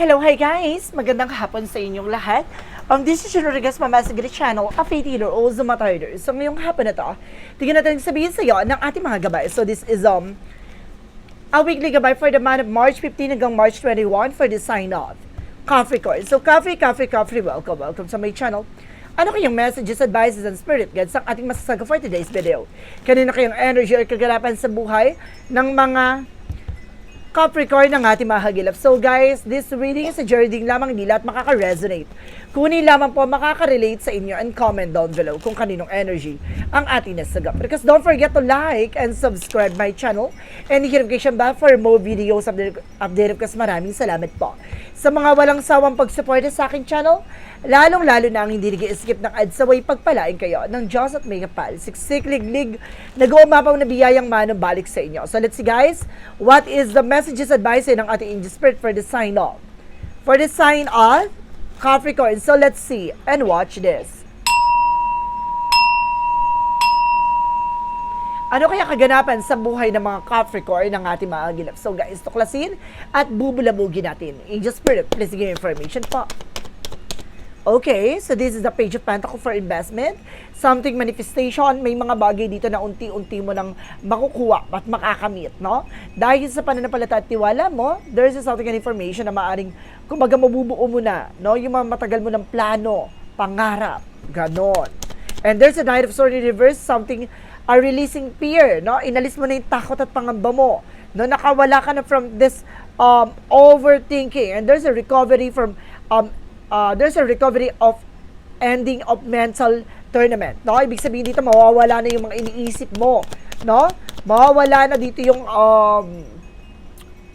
Hello, hi guys! Magandang hapon sa inyong lahat. Um, this is Rodriguez Mama sa Channel, a faith healer, also matarder. So ngayong hapon na to, tingnan natin sabihin sa iyo ng ating mga gabay. So this is um a weekly gabay for the month of March 15 hanggang March 21 for the sign off. Capricorn. So Capri, Capri, Capri, welcome, welcome sa my channel. Ano kayong messages, advices, and spirit guides ang ating masasaga for today's video? Kanina kayong energy or kagalapan sa buhay ng mga Capricorn ng ating mga hagilap. So guys, this reading is a journey lamang hindi lahat makaka-resonate. Kunin lamang po makaka-relate sa inyo and comment down below kung kaninong energy ang ating nasagap. Because don't forget to like and subscribe my channel and hit notification bell for more videos update, update kasi maraming salamat po. Sa mga walang sawang pagsuporta sa aking channel, lalong-lalo na ang hindi nag-skip ng ads away pagpalain kayo ng Diyos at may kapal. Siksik, liglig, nag-uumapaw na biyayang manong balik sa inyo. So let's see guys, what is the messages advice ng ating angel spirit for the sign off? For the sign off, Capricorn. So let's see and watch this. Ano kaya kaganapan sa buhay ng mga Capricorn ng ating mga agilap? So guys, tuklasin at bubulabugin natin. Angel Spirit, please give information po. Okay, so this is the page of Pentacle for investment. Something manifestation, may mga bagay dito na unti-unti mo nang makukuha at makakamit, no? Dahil sa pananampalataya at tiwala mo, there's a something and information na maaring, kumbaga mabubuo mo na, no? Yung mga matagal mo ng plano, pangarap, ganon. And there's a Knight of Swords in reverse, something, a releasing fear, no? Inalis mo na yung takot at pangamba mo, no? Nakawala ka na from this um, overthinking. And there's a recovery from um, uh, there's a recovery of ending of mental tournament. No? Ibig sabihin dito, mawawala na yung mga iniisip mo. No? Mawawala na dito yung um,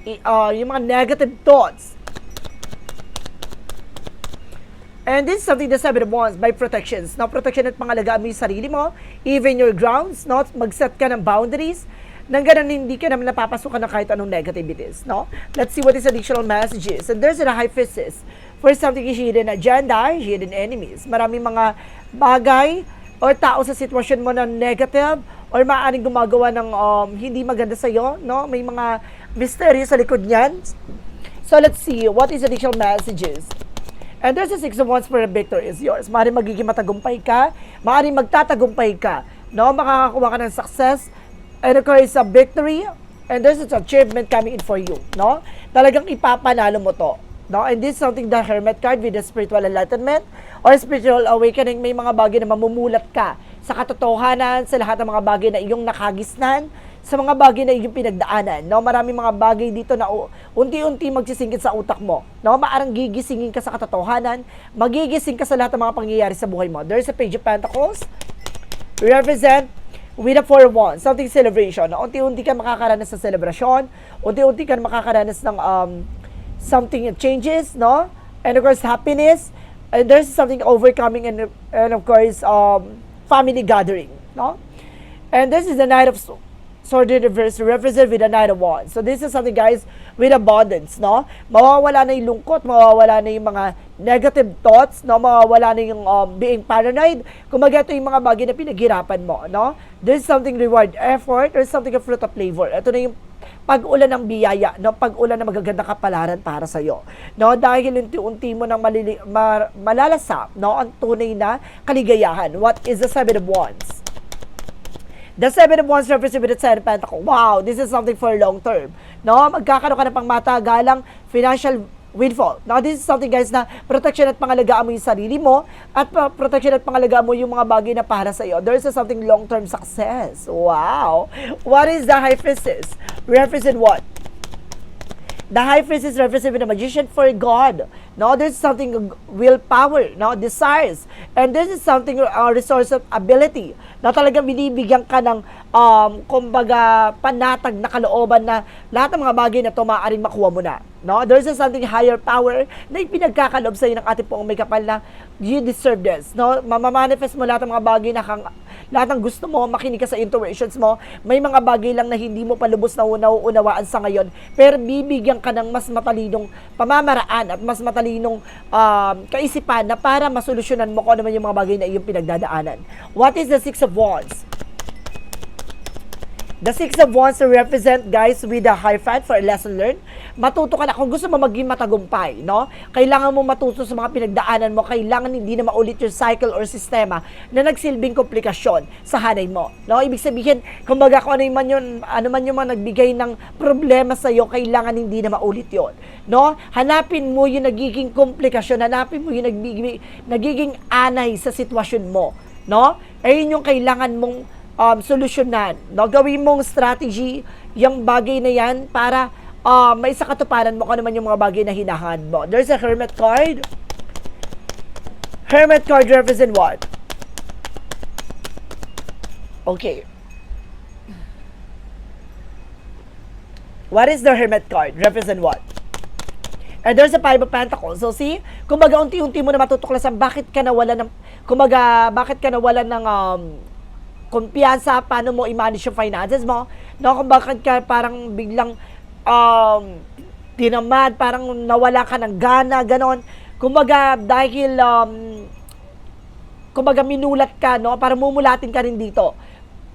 uh, yung mga negative thoughts. And this is something seven of wands by protections. No? Protection at pangalagaan mo yung sarili mo, even your grounds, no? mag-set ka ng boundaries, nang ganun hindi ka naman napapasukan ng kahit anong negativities, no? Let's see what is additional messages. And there's a priestess for something hidden agenda, hidden enemies. Maraming mga bagay or tao sa sitwasyon mo na negative or maaaring gumagawa ng um, hindi maganda sa iyo, no? May mga mystery sa likod niyan. So let's see what is additional messages. And there's a six of wands for a victory is yours. Maaaring magiging matagumpay ka, maaaring magtatagumpay ka, no? Makakakuha ka ng success, and of course, a victory, and there's an achievement coming in for you, no? Talagang ipapanalo mo to, no? And this is something the Hermit card with the spiritual enlightenment or spiritual awakening, may mga bagay na mamumulat ka sa katotohanan, sa lahat ng mga bagay na iyong nakagisnan, sa mga bagay na iyong pinagdaanan, no? Maraming mga bagay dito na unti-unti magsisingkit sa utak mo, no? Maarang gigisingin ka sa katotohanan, magigising ka sa lahat ng mga pangyayari sa buhay mo. There's a page of pentacles, represent with a four wands, something celebration. Na unti-unti ka makakaranas ng celebration, unti-unti ka makakaranas ng um, something changes, no? And of course, happiness. And there's something overcoming and, and of course, um, family gathering, no? And this is the Knight of In reverse represent with the Knight of Wands. So this is something guys with abundance, no? Mawawala na yung lungkot, mawawala na yung mga negative thoughts, no? Mawawala na yung um, being paranoid. Kumaga ito yung mga bagay na pinaghirapan mo, no? There's something reward effort or something a fruit of labor. Ito na yung pag-ulan ng biyaya, no? Pag-ulan ng magagandang kapalaran para sa iyo. No? Dahil unti-unti mo nang malili, ma, malalasap, no? Ang tunay na kaligayahan. What is the Seven of Wands? The Seven of Wands Ten of Pentacles. Wow, this is something for long term. No, magkakaroon ka ng pangmatagalang financial windfall. Now, this is something guys na protection at pangalagaan mo yung sarili mo at pa- protection at pangalagaan mo yung mga bagay na para sa iyo. There's a something long-term success. Wow. What is the High Priestess? Represent what? The high priestess represents the magician for God. No, there's something willpower, no, desires. And this is something uh, resource of ability. Na talagang binibigyan ka ng um, kumbaga panatag na kalooban na lahat ng mga bagay na to maaaring makuha mo na. No? There's a something higher power na ipinagkakaloob sa iyo ng ating pong may kapal na you deserve this. No? Mamamanifest mo lahat ng mga bagay na kang, lahat ng gusto mo, makinig ka sa intuitions mo. May mga bagay lang na hindi mo pa lubos na nauunawaan sa ngayon. Pero bibigyan ka ng mas matalinong pamamaraan at mas matalinong um, kaisipan na para masolusyonan mo kung ano man yung mga bagay na iyong pinagdadaanan. What is the Six of Wands? The Six of Wands represent, guys, with the high five for a lesson learned. Matuto ka na. Kung gusto mo maging matagumpay, no? Kailangan mo matuto sa mga pinagdaanan mo. Kailangan hindi na maulit yung cycle or sistema na nagsilbing komplikasyon sa hanay mo. No? Ibig sabihin, kumbaga kung ano man yun, ano man yung mga nagbigay ng problema sa iyo, kailangan hindi na maulit yon. No? Hanapin mo yung nagiging komplikasyon, hanapin mo yung nagbigay, nagiging anay sa sitwasyon mo. No? Ayun yung kailangan mong um, solusyonan. No? Gawin mong strategy yung bagay na yan para uh, may sa katuparan mo kung ano man yung mga bagay na hinahan mo. There's a hermit card. Hermit card represent what? Okay. What is the hermit card? Represent what? And there's a five of pentacles. So see, kumbaga unti-unti mo na matutuklasan bakit ka nawala ng, kumbaga bakit ka nawala ng um, kumpiyansa, paano mo i-manage yung finances mo, no? Kung bakit ka parang biglang um, tinamad, parang nawala ka ng gana, ganon. Kumbaga, dahil, um, kumbaga minulat ka, no? Parang mumulatin ka rin dito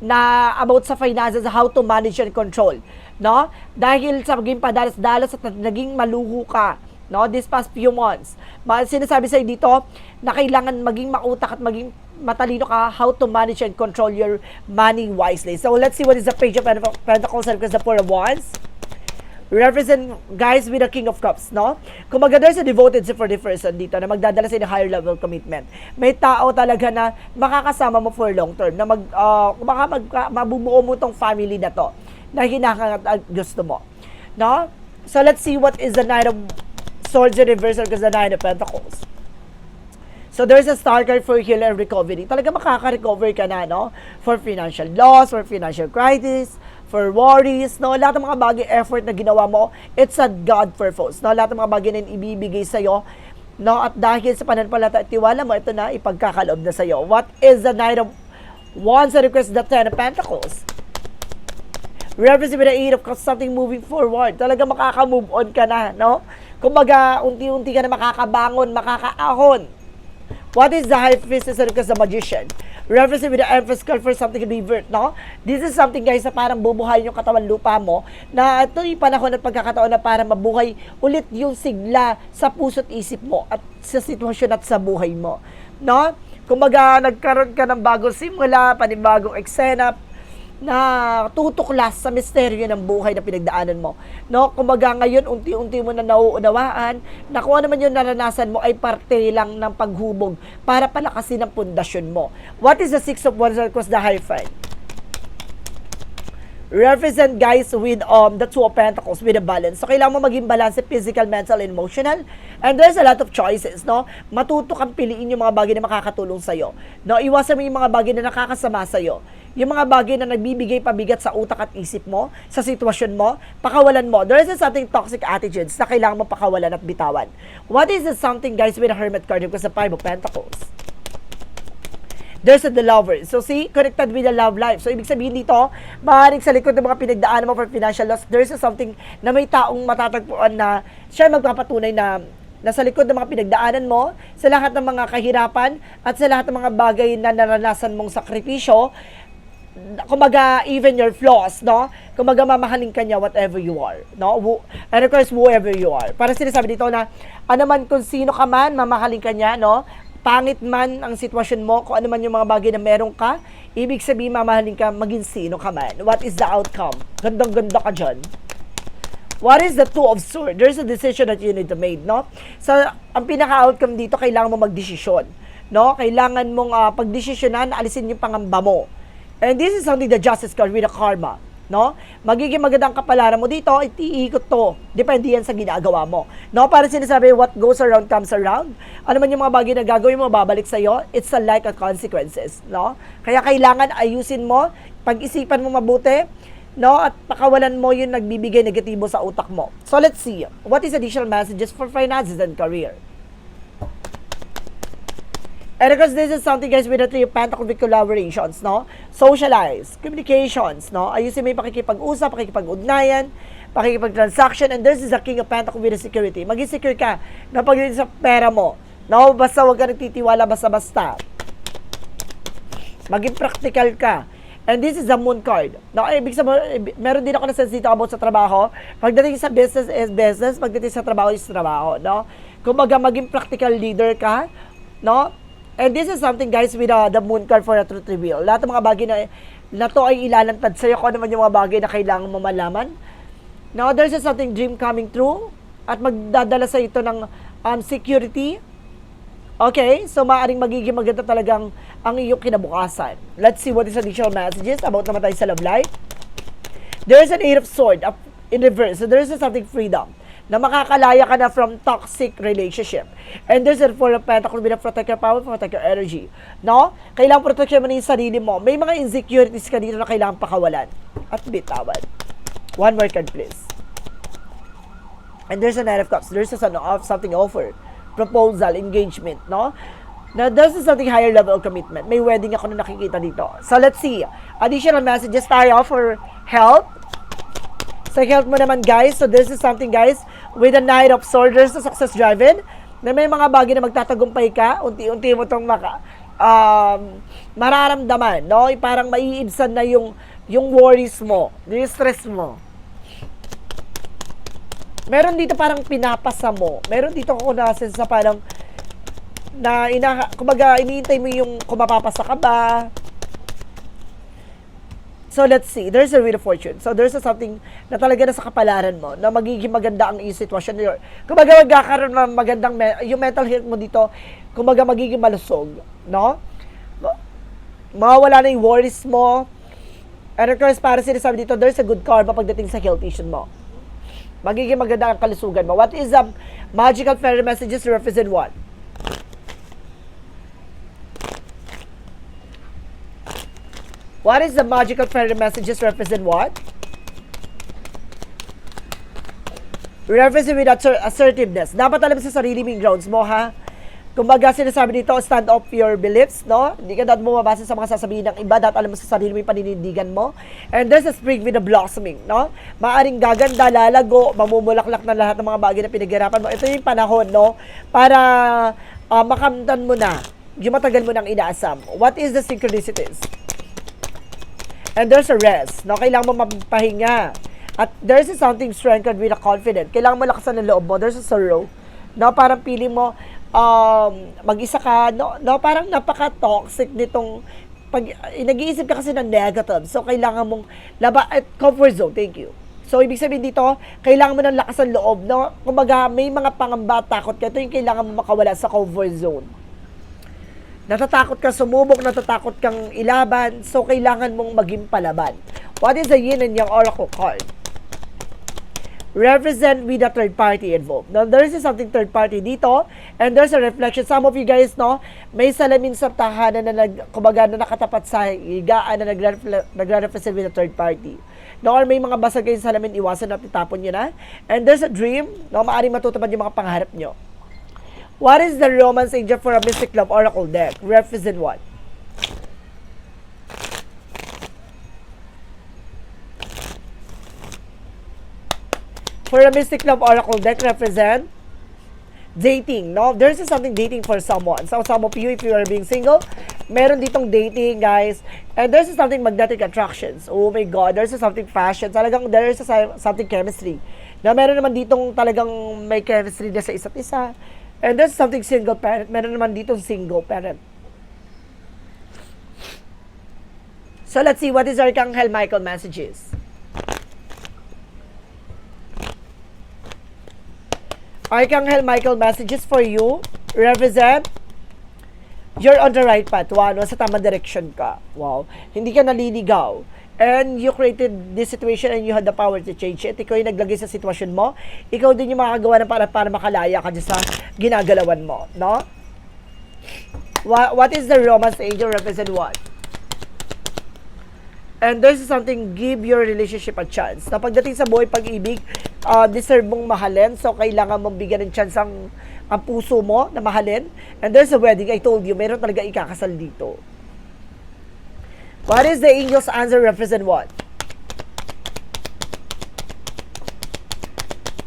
na about sa finances, how to manage and control, no? Dahil sa maging padalas-dalas at naging maluho ka, no? This past few months. Sinasabi sa'yo dito na kailangan maging mautak at maging matalino ka how to manage and control your money wisely. So, let's see what is the page of Pent- Pentacles and the Four of Wands represent guys with the King of Cups, no? Kung there's a devoted for the person dito na magdadala sa higher level commitment. May tao talaga na makakasama mo for long term, na mag, uh, baka mag, mabubuo mo tong family na to, na hinahangat at gusto mo. No? So let's see what is the Knight of Swords in reversal because the Nine of Pentacles. So there's a star card for heal and recovery. Talaga makaka-recover ka na, no? For financial loss, for financial crisis, for worries, no? Lahat ng mga bagay effort na ginawa mo, it's a God purpose, no? Lahat ng mga bagay na ibibigay sa'yo, no? At dahil sa pananampalataya at tiwala mo, ito na ipagkakalob na sa'yo. What is the Knight of Wands that request the Ten of Pentacles? Reference with the Eight of Cups, something moving forward. Talaga makaka-move on ka na, no? Kumbaga, unti-unti ka na makakabangon, makakaahon. What is the high priestess and request the magician? Reference with the card for something birth, no? This is something guys na parang bubuhayin yung katawan lupa mo na ito yung panahon at pagkakataon na para mabuhay ulit yung sigla sa puso't isip mo at sa sitwasyon at sa buhay mo, no? Kumbaga, nagkaroon ka ng bagong simula, panibagong eksena, na tutuklas sa misteryo ng buhay na pinagdaanan mo. No? Kumbaga ngayon, unti-unti mo na nauunawaan na kung ano man yung naranasan mo ay parte lang ng paghubog para palakasin ang pundasyon mo. What is the Six of Wands because the high five? Represent guys with um the two of pentacles with a balance. So kailangan mo maging balance physical, mental, and emotional. And there's a lot of choices, no? Matuto kang piliin yung mga bagay na makakatulong sa iyo. No, iwasan mo yung mga bagay na nakakasama sa iyo. Yung mga bagay na nagbibigay pabigat sa utak at isip mo, sa sitwasyon mo, pakawalan mo. There is something toxic attitudes na kailangan mo pakawalan at bitawan. What is the something guys with a hermit card because the five of pentacles? There's the lover. So see, connected with the love life. So ibig sabihin dito, maaaring sa likod ng mga pinagdaanan mo for financial loss, there's something na may taong matatagpuan na siya magpapatunay na nasa likod ng mga pinagdaanan mo, sa lahat ng mga kahirapan, at sa lahat ng mga bagay na naranasan mong sakripisyo, kumaga even your flaws, no? Kumaga mamahalin ka niya whatever you are, no? And of course, whoever you are. Para sinasabi dito na, ano man kung sino ka man, mamahalin ka niya, no? Pangit man ang sitwasyon mo, kung ano man yung mga bagay na meron ka, ibig sabihin mamahalin ka maging sino ka man. What is the outcome? Gandang-ganda ka dyan. What is the two of swords? There's a decision that you need to make, no? So, ang pinaka-outcome dito, kailangan mo magdesisyon, no? Kailangan mong uh, pagdesisyonan, alisin yung pangamba mo. And this is something the justice card with the karma no? Magiging magandang kapalaran mo dito, itiikot to. Depende yan sa ginagawa mo. No? Para sinasabi, what goes around comes around. Ano man yung mga bagay na gagawin mo, babalik sa iyo, it's a like a consequences, no? Kaya kailangan ayusin mo, pag-isipan mo mabuti, no? At pakawalan mo yung nagbibigay negatibo sa utak mo. So let's see. What is additional messages for finances and career? And because this is something guys with the with collaborations, no? Socialize, communications, no? Ayusin mo yung pakikipag-usap, pakikipag-ugnayan, pakikipag-transaction, and this is the king of the security. Maging secure ka na pagdating sa pera mo, no? Basta huwag ka nagtitiwala basta-basta. Maging practical ka. And this is the moon card. No, eh, ibig sabihin, meron din ako na sense dito about sa trabaho. Pagdating sa business is business, pagdating sa trabaho is trabaho, no? Kumbaga maging practical leader ka, no? And this is something guys with uh, the moon card for a truth reveal. Lahat ng mga bagay na na to ay ilalantad sa'yo kung ano man yung mga bagay na kailangan mo malaman. Now, there's just something dream coming true at magdadala sa ito ng um, security. Okay? So, maaaring magiging maganda talagang ang iyong kinabukasan. Let's see what is additional messages about naman tayo sa love life. There's an eight of sword up in reverse. So, there's just something freedom na makakalaya ka na from toxic relationship. And there's a four of pentacles a protect your power, protect your energy. No? Kailangan protection mo na yung sarili mo. May mga insecurities ka dito na kailangan pakawalan at bitawan. One more card, please. And there's a Knight of Cups. There's a son of something offer. Proposal, engagement, no? Now, there's a something higher level of commitment. May wedding ako na nakikita dito. So, let's see. Additional messages tayo for health. Sa health mo naman, guys. So, this is something, guys, with a Knight of Swords. There's a success driven. Na may mga bagay na magtatagumpay ka. Unti-unti mo itong maka, um, mararamdaman, no? Parang maiibsan na yung, yung worries mo, yung stress mo. Meron dito parang pinapasa mo. Meron dito ako nasin sa parang na ina kumbaga iniintay mo yung kung mapapasa ka ba. So let's see. There's a wheel of fortune. So there's a something na talaga na sa kapalaran mo na magiging maganda ang iyong sitwasyon. Kumbaga magkakaroon ng magandang me- yung mental health mo dito, kumbaga magiging malusog, no? Mawawala na yung worries mo. And of course, para sinasabi dito, there's a good karma pagdating sa health issue mo magiging maganda ang kalusugan mo. What is the magical fairy messages represent what? What is the magical fairy messages represent what? Represent with asser- assertiveness. Dapat alam sa sarili mo grounds mo, ha? Kumbaga, sinasabi dito, stand up your beliefs, no? Hindi ka dapat bumabasa sa mga sasabihin ng iba, dapat alam mo sa sarili mo yung paninindigan mo. And there's a spring with a blossoming, no? Maaring gaganda, lalago, mamumulaklak na lahat ng mga bagay na pinaghirapan mo. Ito yung panahon, no? Para ah, makamtan mo na yung matagal mo nang inaasam. What is the synchronicities? And there's a rest, no? Kailangan mo mapahinga. At there's a something strengthened with a confident. Kailangan mo lakasan ng loob mo. There's a sorrow. No, parang feeling mo, um, mag-isa ka, no, no, parang napaka-toxic nitong, pag, eh, nag-iisip ka kasi ng negative. So, kailangan mong, laba, at comfort zone, thank you. So, ibig sabihin dito, kailangan mo ng lakas ng loob, no? Kumbaga, may mga pangamba, takot ka. Ito yung kailangan mo makawala sa comfort zone natatakot ka sumubok, natatakot kang ilaban, so kailangan mong maging palaban. What is the yin and yang oracle card? Represent with a third party involved. Now, there is something third party dito, and there's a reflection. Some of you guys, no, may salamin sa tahanan na nag, kumbaga, na nakatapat sa higaan na nagre- nagre-represent with a third party. No, or may mga basag kayo sa salamin, iwasan at itapon nyo na. And there's a dream, no, maaaring matutupad yung mga pangarap nyo. What is the romance angel for a mystic love oracle deck? Represent what? For a mystic love oracle deck, represent dating, no? There's something dating for someone. So, some of you, if you are being single, meron ditong dating, guys. And there's something magnetic attractions. Oh my God, there's something fashion. Talagang there's something chemistry. Na meron naman ditong talagang may chemistry na sa isa't isa. And there's something single parent. Meron naman ditong single parent. So, let's see what is Archangel Michael messages. Archangel Michael messages for you represent you're on the right path. Wow, nasa tamang direction ka. Wow. Hindi ka naliligaw. And you created this situation and you had the power to change it. Ikaw yung naglagay sa sitwasyon mo. Ikaw din yung makagawa ng para, para makalaya ka sa ginagalawan mo. No? What, what is the romance angel represent what? And there's something, give your relationship a chance. Na pagdating sa buhay pag-ibig, uh, deserve mong mahalin. So, kailangan mong bigyan ng chance ang, ang puso mo na mahalin. And there's a wedding, I told you, meron talaga ikakasal dito. What is the angel's answer represent what?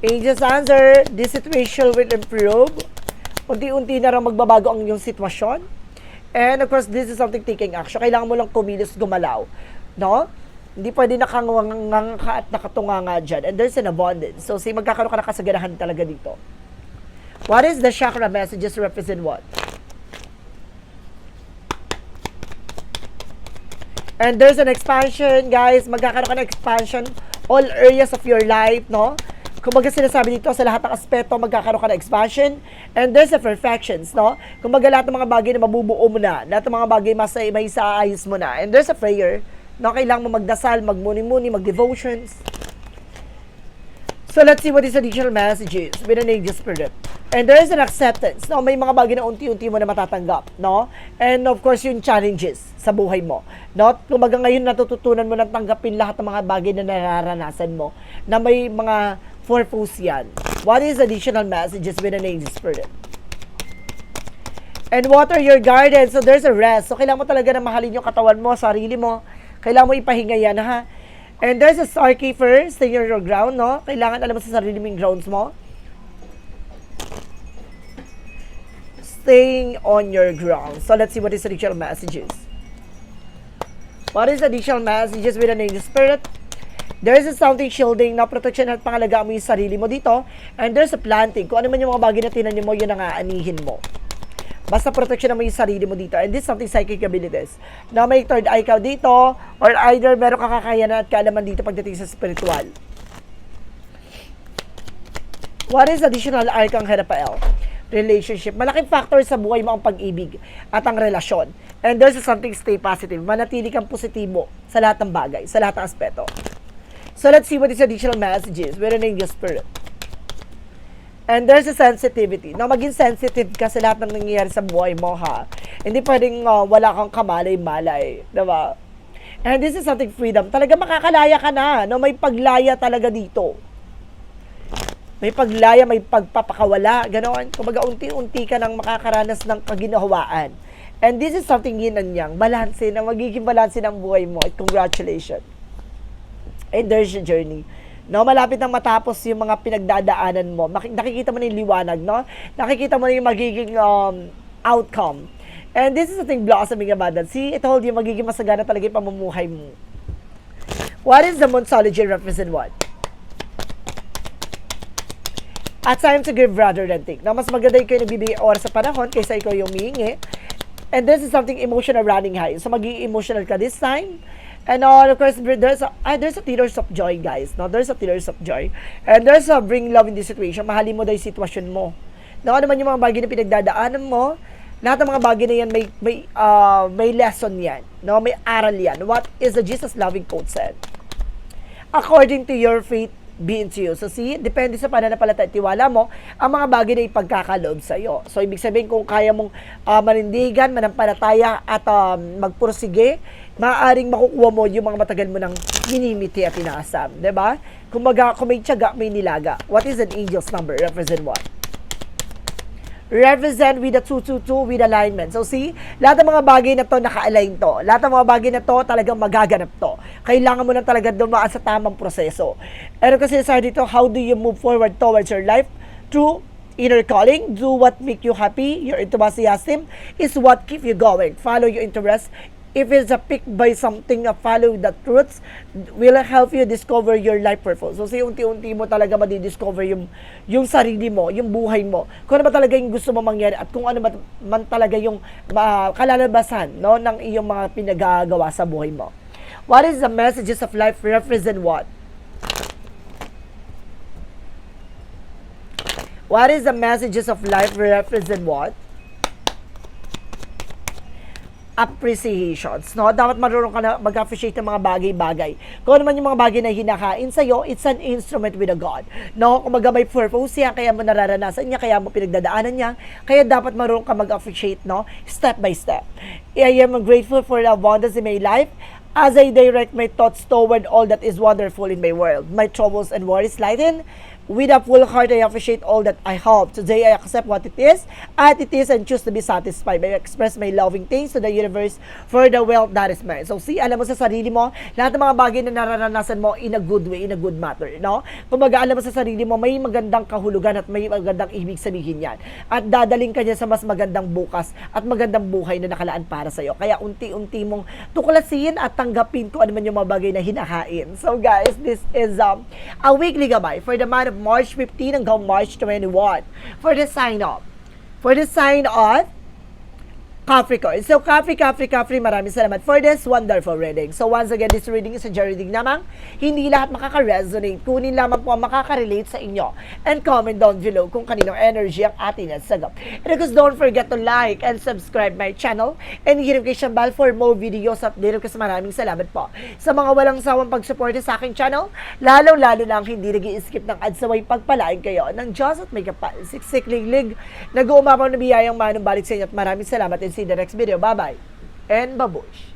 Angel's answer, this situation will improve. Unti-unti na rin magbabago ang iyong sitwasyon. And of course, this is something taking action. Kailangan mo lang kumilos, gumalaw. no? Hindi pwede nakanganga ka at nakatunga nga dyan. And there's an abundance. So, say, magkakaroon ka ng kasaganahan talaga dito. What is the chakra messages represent what? And there's an expansion, guys. Magkakaroon ka ng expansion all areas of your life, no? Kumbaga sinasabi dito sa lahat ng aspeto, magkakaroon ka ng expansion. And there's a perfections, no? Kumbaga lahat ng mga bagay na mabubuo mo na. Lahat ng mga bagay mas may isaayos mo na. And there's a prayer, no? Kailangan mo magdasal, magmuni-muni, mag-devotions. So let's see what is additional messages with an angel spirit. And there is an acceptance. No, may mga bagay na unti-unti mo na matatanggap, no? And of course, yung challenges sa buhay mo. No? Kumbaga ngayon natututunan mo na tanggapin lahat ng mga bagay na nararanasan mo na may mga purpose yan. What is additional messages with an angel spirit? And water your garden. So there's a rest. So kailangan mo talaga na mahalin yung katawan mo, sarili mo. Kailangan mo ipahinga yan, ha? And there's a star keeper, stay on your ground, no? Kailangan alam mo sa sarili mong grounds mo. Staying on your ground. So let's see what is additional messages. What is additional messages with an angel spirit? There is a something shielding na protection at pangalagaan mo yung sarili mo dito. And there's a planting. Kung ano man yung mga bagay na tinanim mo, yun ang aanihin mo. Basta protection mo yung sarili mo dito. And this is something psychic abilities. Na may third eye ka dito, or either meron ka kakayanan at kaalaman dito pagdating sa spiritual. What is additional Arcang Herapael? Relationship. Malaking factor sa buhay mo ang pag-ibig at ang relasyon. And there's something stay positive. Manatili kang positibo sa lahat ng bagay, sa lahat ng aspeto. So let's see what is additional messages with an angel spirit. And there's a sensitivity. Na maging sensitive ka sa lahat ng nangyayari sa buhay mo, ha? Hindi pwedeng uh, wala kang kamalay-malay. Diba? And this is something freedom. Talaga makakalaya ka na. No? May paglaya talaga dito. May paglaya, may pagpapakawala. Ganon. Kumbaga, unti-unti ka nang makakaranas ng kaginahawaan. And this is something yin and yang. Balanse na magiging balanse ng buhay mo. At congratulations. And there's your journey. No, malapit nang matapos yung mga pinagdadaanan mo. Nakikita mo na yung liwanag, no? Nakikita mo na yung magiging um, outcome. And this is the thing blossoming abundance. See, it told you magiging masagana talaga yung pamumuhay mo. What is the Monsology represent what? At time to give rather than take. Na mas maganda yung kayo nagbibigay oras sa panahon kaysa ikaw yung humihingi. And this is something emotional running high. So magiging emotional ka this time. And uh, of course, there's a, ah, there's a tears of joy, guys. No? There's a tears of joy. And there's a bring love in this situation. Mahalin mo daw yung sitwasyon mo. No, ano man yung mga bagay na pinagdadaanan mo, lahat ng mga bagay na yan, may, may, uh, may lesson yan. No? May aral yan. What is the Jesus loving quote said? According to your faith, be into you. So see, depende sa pananampalataya at tiwala mo, ang mga bagay na ipagkakaloob sa iyo. So ibig sabihin kung kaya mong uh, manindigan, manampalataya at um, magpursige, maaaring makukuha mo yung mga matagal mo nang minimiti at inaasam. ba? Kumbaga, kung may tiyaga, may nilaga. What is an angel's number? Represent what? Represent with the 222 with alignment. So see, lahat ng mga bagay na to naka-align to. Lahat ng mga bagay na to talagang magaganap to. Kailangan mo na talaga dumaan sa tamang proseso. Ano kasi sa dito, how do you move forward towards your life? Through inner calling, do what make you happy, your enthusiasm is what keep you going. Follow your interest, if it's a pick by something na follow the truths will help you discover your life purpose. So, say, unti-unti mo talaga madidiscover yung, yung sarili mo, yung buhay mo. Kung ano ba talaga yung gusto mo mangyari at kung ano man talaga yung uh, kalalabasan no, ng iyong mga pinagagawa sa buhay mo. What is the messages of life represent what? What is the messages of life represent what? Appreciations, no? Dapat marunong ka na mag-appreciate ng mga bagay-bagay. Kung ano man yung mga bagay na hinakain sa'yo, it's an instrument with a God, no? Kung maga may purpose yan, kaya mo nararanasan niya, kaya mo pinagdadaanan niya, kaya dapat marunong ka mag-appreciate, no? Step by step. I am grateful for the abundance in my life as I direct my thoughts toward all that is wonderful in my world. My troubles and worries lighten, With a full heart, I appreciate all that I have. Today, I accept what it is, at it is, and choose to be satisfied. I express my loving things to the universe for the wealth that is mine. So, see, alam mo sa sarili mo, lahat ng mga bagay na nararanasan mo in a good way, in a good matter, no? Kumbaga, alam mo sa sarili mo, may magandang kahulugan at may magandang ibig sabihin yan. At dadaling ka niya sa mas magandang bukas at magandang buhay na nakalaan para sa'yo. Kaya unti-unti mong tuklasin at tanggapin kung ano man yung mga bagay na hinahain. So guys, this is um, a weekly gabay for the month March 15 hanggang March 21 for the sign-up. For the sign off, Capricorn. So, Capri, Capri, Capri, maraming salamat for this wonderful reading. So, once again, this reading is a journey reading namang hindi lahat makaka-resonate. Kunin lamang po ang makaka-relate sa inyo. And comment down below kung kaninong energy ang atin at sagap. And of course, don't forget to like and subscribe my channel and hit notification bell for more videos update. Kasi maraming salamat po sa mga walang sawang pagsuporta sa aking channel. Lalo-lalo na ang hindi nag skip ng ads away pagpalain kayo ng Diyos at may kapal. Siksik liglig. Nag-uumapaw na biyayang manong balik sa inyo at maraming salamat and see the next video. Bye-bye and babush.